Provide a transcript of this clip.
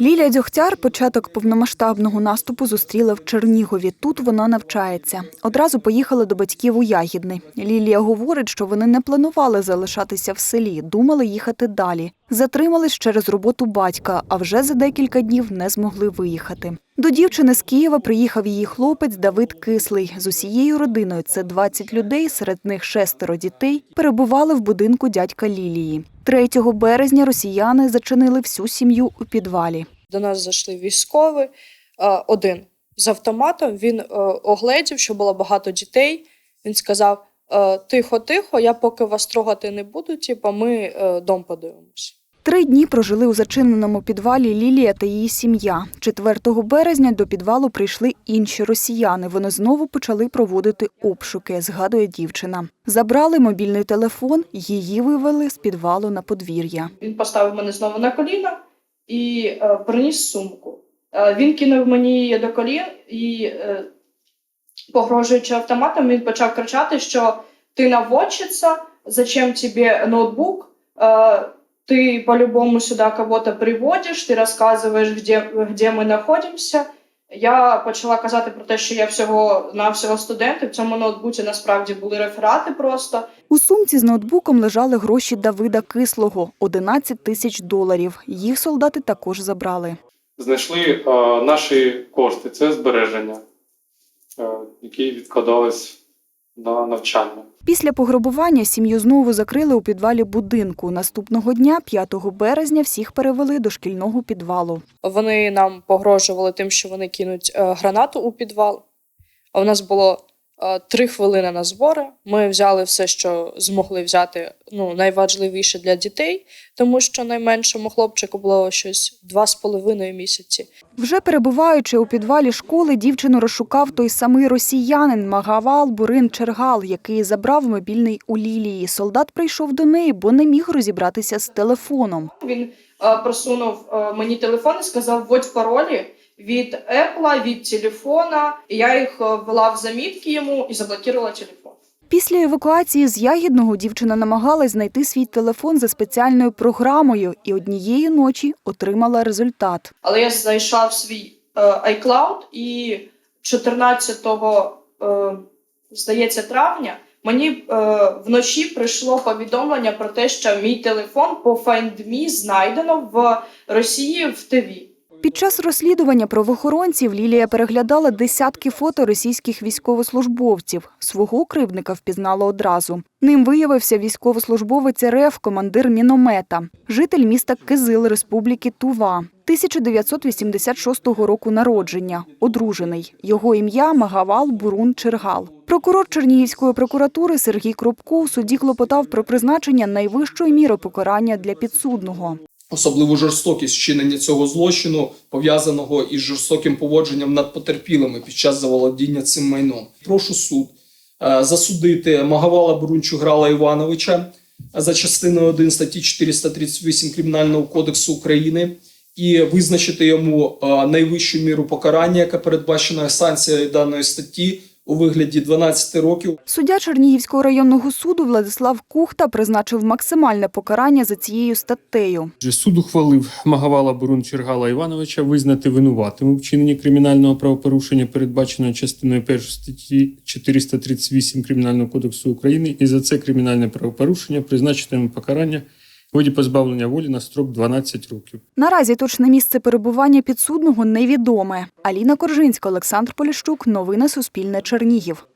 Лілія Дзьохтяр початок повномасштабного наступу зустріла в Чернігові. Тут вона навчається. Одразу поїхала до батьків у Ягідний. Лілія говорить, що вони не планували залишатися в селі, думали їхати далі. Затримались через роботу батька, а вже за декілька днів не змогли виїхати. До дівчини з Києва приїхав її хлопець Давид Кислий. З усією родиною це 20 людей, серед них шестеро дітей, перебували в будинку дядька Лілії. 3 березня росіяни зачинили всю сім'ю у підвалі. До нас зайшли військові, один з автоматом. Він е, огледів, що було багато дітей. Він сказав: е, Тихо, тихо, я поки вас трогати не буду, типу, ми е, дом подивимось. Три дні прожили у зачиненому підвалі Лілія та її сім'я. 4 березня до підвалу прийшли інші росіяни. Вони знову почали проводити обшуки, згадує дівчина. Забрали мобільний телефон, її вивели з підвалу на подвір'я. Він поставив мене знову на коліна і е, приніс сумку. Е, він кинув мені її до колін і, е, погрожуючи автоматом, він почав кричати, що ти наводчиця, зачем тебе ноутбук, ти по-любому сюди кого-то приводиш, ти розказуєш, де, де ми знаходимося. Я почала казати про те, що я всього навсього студент, і в цьому ноутбуці насправді були реферати просто. У сумці з ноутбуком лежали гроші Давида Кислого 11 тисяч доларів. Їх солдати також забрали. знайшли е, наші кошти, це збереження, е, які відкладались на навчання. Після пограбування сім'ю знову закрили у підвалі будинку. Наступного дня, 5 березня, всіх перевели до шкільного підвалу. Вони нам погрожували тим, що вони кинуть е, гранату у підвал. А у нас було три хвилини на збори. Ми взяли все, що змогли взяти, ну, найважливіше для дітей, тому що найменшому хлопчику було щось два з половиною місяці. Вже перебуваючи у підвалі школи, дівчину розшукав той самий росіянин Магавал Бурин Чергал, який забрав мобільний у Лілії. Солдат прийшов до неї, бо не міг розібратися з телефоном. Він е, просунув е, мені телефон і сказав: вводь паролі від Apple, від телефона. І я їх е, ввела в замітки йому і заблокувала телефон. Після евакуації з Ягідного дівчина намагалась знайти свій телефон за спеціальною програмою і однієї ночі отримала результат. Але я зайшла в свій е, iCloud і 14 е, здається, травня мені е, вночі прийшло повідомлення про те, що мій телефон по FindMe знайдено в Росії в ТВ. Під час розслідування правоохоронців Лілія переглядала десятки фото російських військовослужбовців. Свого кривдника впізнала одразу. Ним виявився військовослужбовець РФ, командир міномета, житель міста Кизил Республіки Тува. 1986 року народження, одружений. Його ім'я Магавал Бурун Чергал. Прокурор Чернігівської прокуратури Сергій Кропко у суді клопотав про призначення найвищої міри покарання для підсудного. Особливу жорстокість вчинення цього злочину, пов'язаного із жорстоким поводженням над потерпілими під час заволодіння цим майном. Прошу суд е, засудити Магавала Бурунчу Грала Івановича за частиною 1 статті 438 Кримінального кодексу України і визначити йому е, найвищу міру покарання, яка передбачена санкцією даної статті у вигляді 12 років Суддя Чернігівського районного суду Владислав Кухта призначив максимальне покарання за цією статтею. Суд ухвалив Магавала Бурун Чергала Івановича визнати винуватим у вчиненні кримінального правопорушення, передбаченого частиною 1 статті 438 Кримінального кодексу України, і за це кримінальне правопорушення призначити покарання виді позбавлення волі на строк 12 років. Наразі точне місце перебування підсудного невідоме. Аліна Коржинська, Олександр Поліщук. Новини Суспільне Чернігів.